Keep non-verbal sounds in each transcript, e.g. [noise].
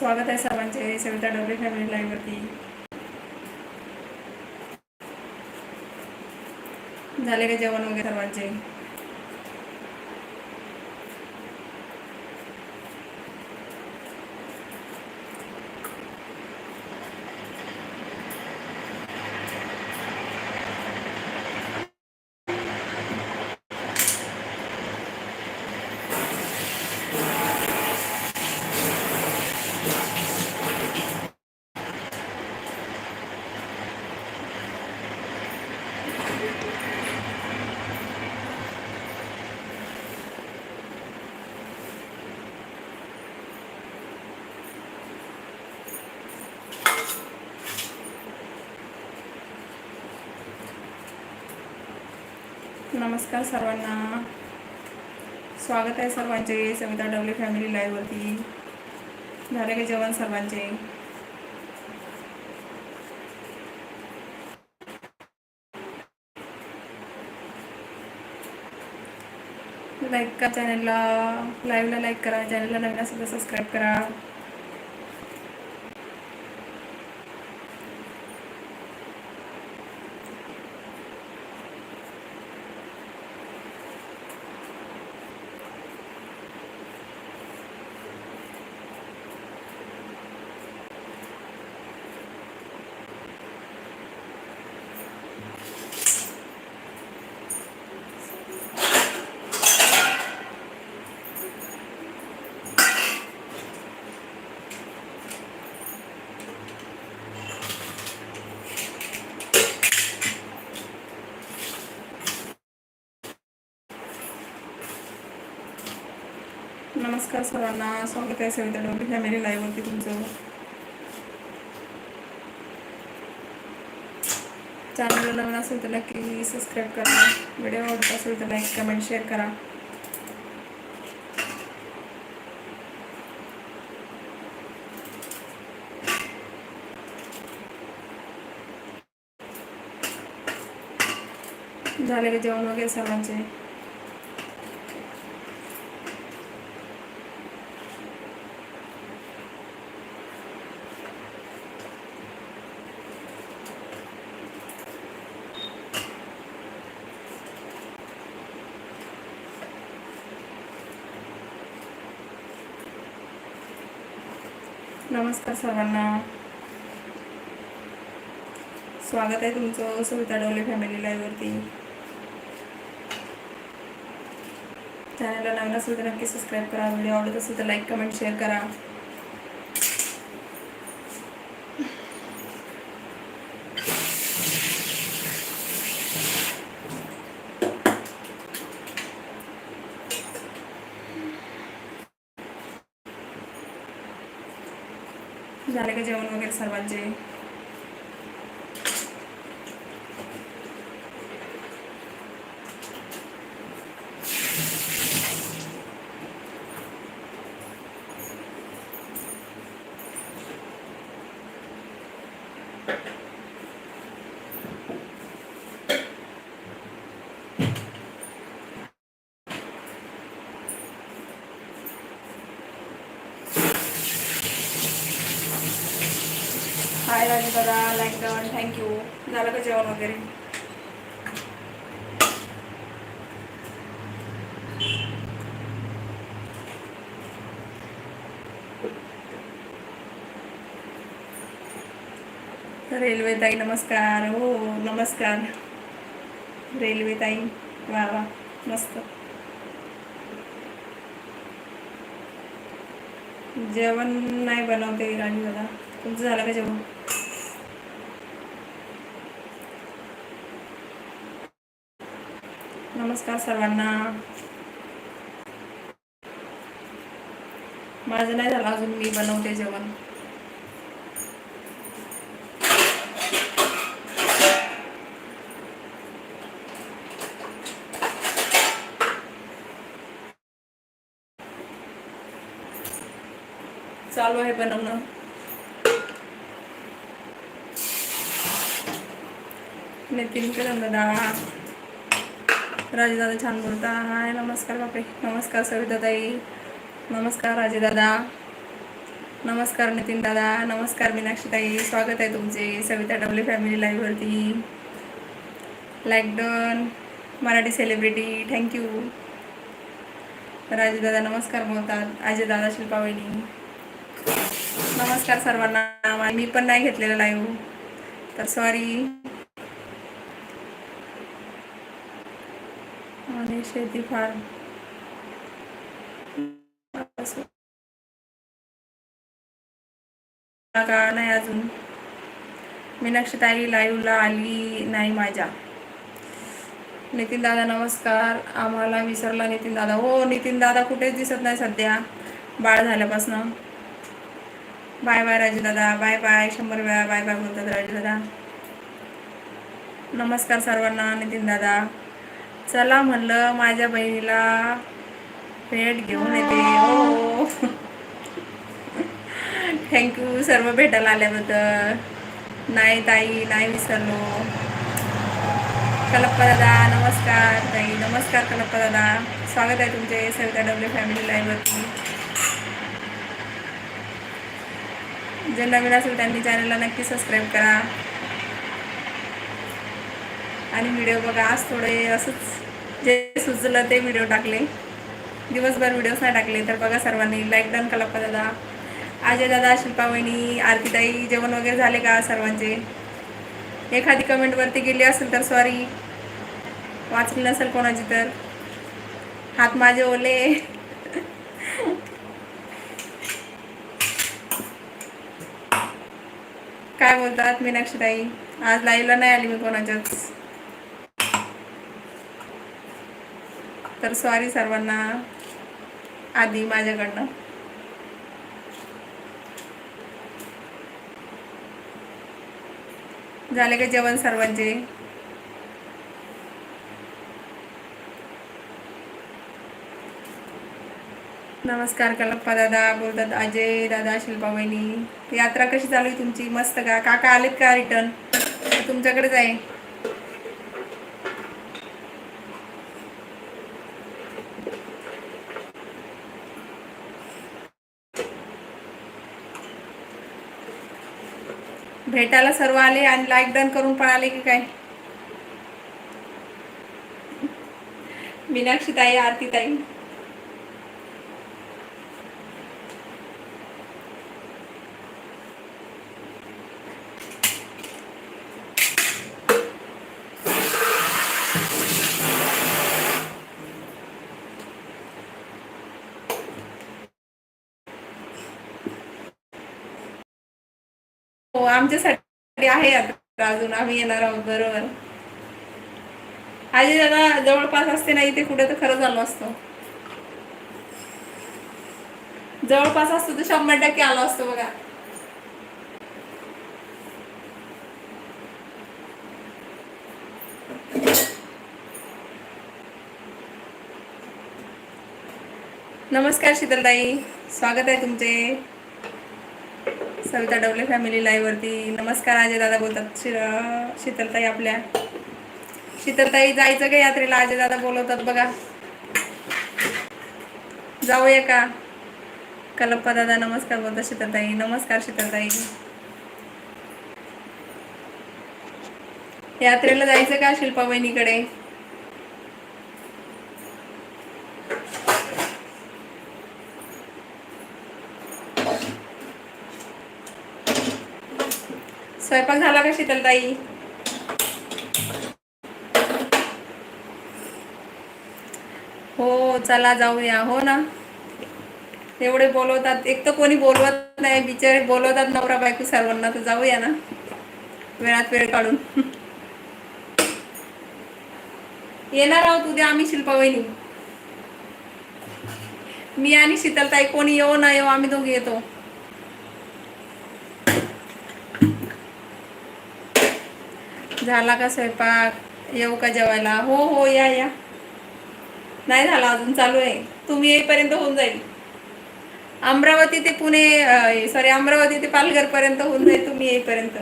स्वागत आहे सर्वांचे सविता डबले फॅमिली लाईव्हवरती झाले का जेवण वगैरे सर्वांचे? नमस्कार सर्वांना. स्वागत आहे सर्वांचे. सविता डवले फॅमिली लाईव्हवरती झाले का जेवण सर्वांचे. लाईक करा चॅनलला लाईव्हला लाईक करा. चॅनलला नवीन असेल तर सबस्क्राईब करा. नमस्कार सर्वांना स्वागत आहे सविता डोंबी फॅमिली लाईव्हवरती तुमचं. चॅनलला नवीन असेल तर नक्की सबस्क्राईब करा. व्हिडिओ आवडत असेल तर लाईक कमेंट शेअर करा. झाले का जेवण वगैरे सर्वांचे नमस्कार सर्वांना स्वागत आहे तुमचं सविता डोले फॅमिली लाईव्हवरती चॅनलला नवीन असेल तर नक्की सबस्क्राईब करा. व्हिडिओ आवडत असेल तर लाईक कमेंट शेअर करा. झाले का जेवण वगैरे सर्वांचे? हाय राजू दादा लाईक डन थँक्यू झालं का जेवण वगैरे? रेल्वे ताई नमस्कार. हो नमस्कार. रेल्वे ताई वा वा मस्त. जेवण नाही बनवते राजू दादा. तुमचं झालं का जेवण? नमस्कार सर्वांना. माझं नाही झालं अजून मी बनवते जेवण. चालू आहे बनवणं. नितीन कदम राजेदादा छान बोलता. हाय नमस्कार बापरे. नमस्कार सविताताई. नमस्कार राजेदादा. नमस्कार नितीन दादा नमस्कार मीनाक्षीताई. स्वागत आहे तुमचे Savita डबले family लाईव्हवरती like done Marathi celebrity thank you राजेदादा नमस्कार बोलतात. अजय दादा शिल्पा वहिनी नमस्कार सर्वांना. मी पण नाही घेतलेलं लाईव्ह तर सॉरी आणि शेती फार. का? नाही अजून. मीनाक्षीताई लाईव्हला आली नाही माझ्या. नितीन दादा नमस्कार. आम्हाला विसरला नितीन दादा. हो नितीन दादा कुठेच दिसत नाही सध्या. बाळ झाल्यापासनं. बाय बाय राजू दादा. Bye bye. शंभर वेळा बाय बाय बोलतात राजू दादा. नमस्कार सर्वांना नितीन दादा. चला म्हणलं माझ्या बहिणीला भेट घेऊन येते. हो, हो. थँक्यू सर्व भेटायला आल्याबद्दल. नाही ताई नाही विसरलो. कलप्पा दादा नमस्कार ताई. नमस्कार कलप्पा दादा. स्वागत आहे तुमचे सविता डबले फॅमिली लाईव्हवरती जे नवीन असेल त्यांनी चॅनलला नक्की सबस्क्राईब करा. आणि व्हिडिओ बघा आज थोडे असंच जे सुचलं ते व्हिडिओ टाकले. दिवसभर व्हिडिओज नाही टाकले तर बघा सर्वांनी लाईक डन कलप्पा दादा अजय दादा शिल्पा वहिनी आरतीताई जेवण वगैरे झाले का सर्वांचे? एखादी कमेंटवरती गेली असेल तर सॉरी वाचली नसेल कोणाची तर. हात माझे ओले. काय बोलतात मीनाक्षीताई? आज लाईव्हला नाही आली मी कोणाच्याच. तर सॉरी सर्वांना आधी माझ्याकडनं. झाले का जेवण सर्वांचे? नमस्कार कलप्पा दादा बोलतात अजय दादा शिल्पा वहिनी. यात्रा कशी चालू आहे तुमची? मस्त का? काका आलेत का रिटर्न तुमच्याकडेच आहे. भेटायला सर्व आले आणि लाईक डन करून पळाले की काय? मीनाक्षी ताई आरती ताई हो आमच्यासाठी आहे आता अजून. आम्ही येणार आहोत बरोबर. आजी दादा जवळपास असते ना इथे कुठे तर खरं झालो असतो. जवळपास असतो तर शंभर टक्के आलो असतो बघा. नमस्कार शीतलताई. स्वागत आहे तुमचे. सविता डवले फॅमिली लाईव्हवरती नमस्कार अजय दादा बोलतात. शिर शीतलताई आपल्या. शीतलताई जायचं का यात्रेला? अजय दादा बोलवतात बघा. जाऊया का? कलप्पा दादा नमस्कार बोलतात शीतलताई. नमस्कार शीतलताई. यात्रेला जायचं का शिल्पा बहिणीकडे स्वयंपाक झाला का शीतलताई? हो चला जाऊया हो ना? एवढे बोलवतात एक तर कोणी बोलवत नाही बिचारे बोलवतात नवरा बायको सर्वांना तर जाऊया ना? वेळात वेळ काढून. येणार आहोत उद्या आम्ही शिल्पा वहिनी. मी आणि शीतलताई कोणी येऊ ना येऊ आम्ही दोघे येतो. झाला का स्वयंपाक? येऊ का जेवायला? हो हो या या. नाही झाला अजून चालू आहे. तुम्ही येईपर्यंत होऊन जाईल. अमरावती ते पुणे सॉरी अमरावती ते पालघर पर्यंत होऊन जाईल तुम्ही येईपर्यंत.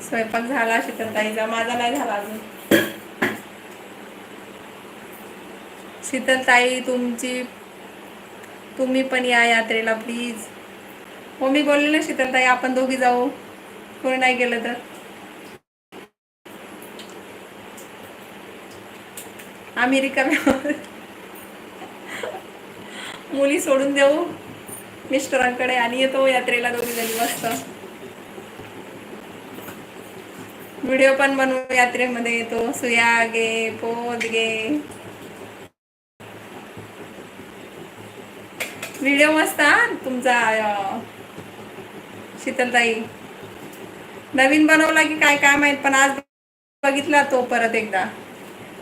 स्वयंपाक झाला शीतलताईचा माझा नाही झाला अजून. शीतलताई तुमची तुम्ही पण या यात्रेला प्लीज हो मी बोलले ना शीतलताई आपण दोघी जाऊ. कोणी नाही गेलं तर. आम्ही रिकाम्या मुली सोडून देऊ. मिस्टरांकडे आणि येतो यात्रेला दोघी जणी मस्त. व्हिडिओ पण बनवू यात्रेमध्ये येतो. सुया गे पोत गे. व्हिडिओ मस्त तुमचा शीतलताई. नवीन बनवला की काय काय माहीत पण आज बघितला तो परत एकदा.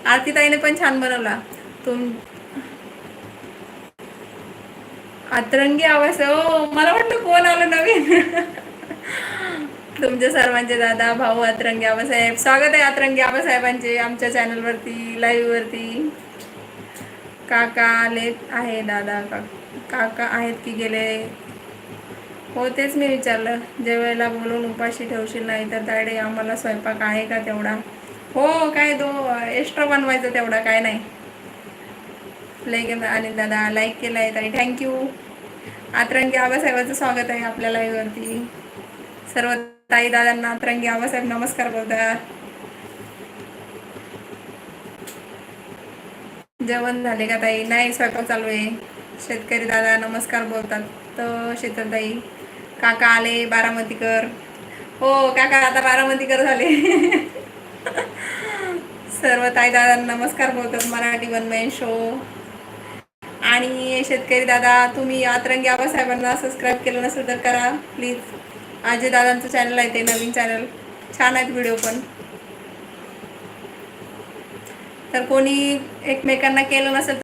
आरतीताईने पण छान बनवला. तुम अतरंगी आवाज हो मला वाटलं कोण आलं नवीन. तुमच्या सर्वांचे दादा भाऊ अतरंगी आबासाहेब. स्वागत आहे अतरंगी आबासाहेबांचे आमच्या चॅनलवरती लाईव्हवरती. काका आले आहे दादा. का काका आहेत की गेले? हो तेच मी विचारलं. जेवायला बोलून उपाशी ठेवशील नाही तर तायडे आम्हाला स्वयंपाक आहे का तेवढा? हो काय दो एक्स्ट्रा बनवायचं तेवढा काय नाही. लाईक आणि दादा लाईक केलं आहे ताई थँक्यू आतरंगी आबासाहेबाचं स्वागत आहे आपल्या लाईव्हवरती सर्व ताई दादांना आतरंगी आबासाहेब नमस्कार बोलतात. जेवण झाले का ताई? नाही स्वयंपाक चालू आहे. शेतकरी दादा नमस्कार बोलतात. तर शीतलताई काका आले बारामतीकर. हो काका आता बारामतीकर झाले. [laughs] सर्व ताई दादा नमस्कार बोलतात मराठी वनमयन शो. आणि शेतकरी दादा तुम्ही आतरंगी आबासाहेबांना सबस्क्राईब केलं नसेल तर करा प्लीज अजय दादांचं चॅनल आहे ते नवीन चॅनल छान आहेत व्हिडिओ पण. तर कोणी एकमेकांना केलं नसेल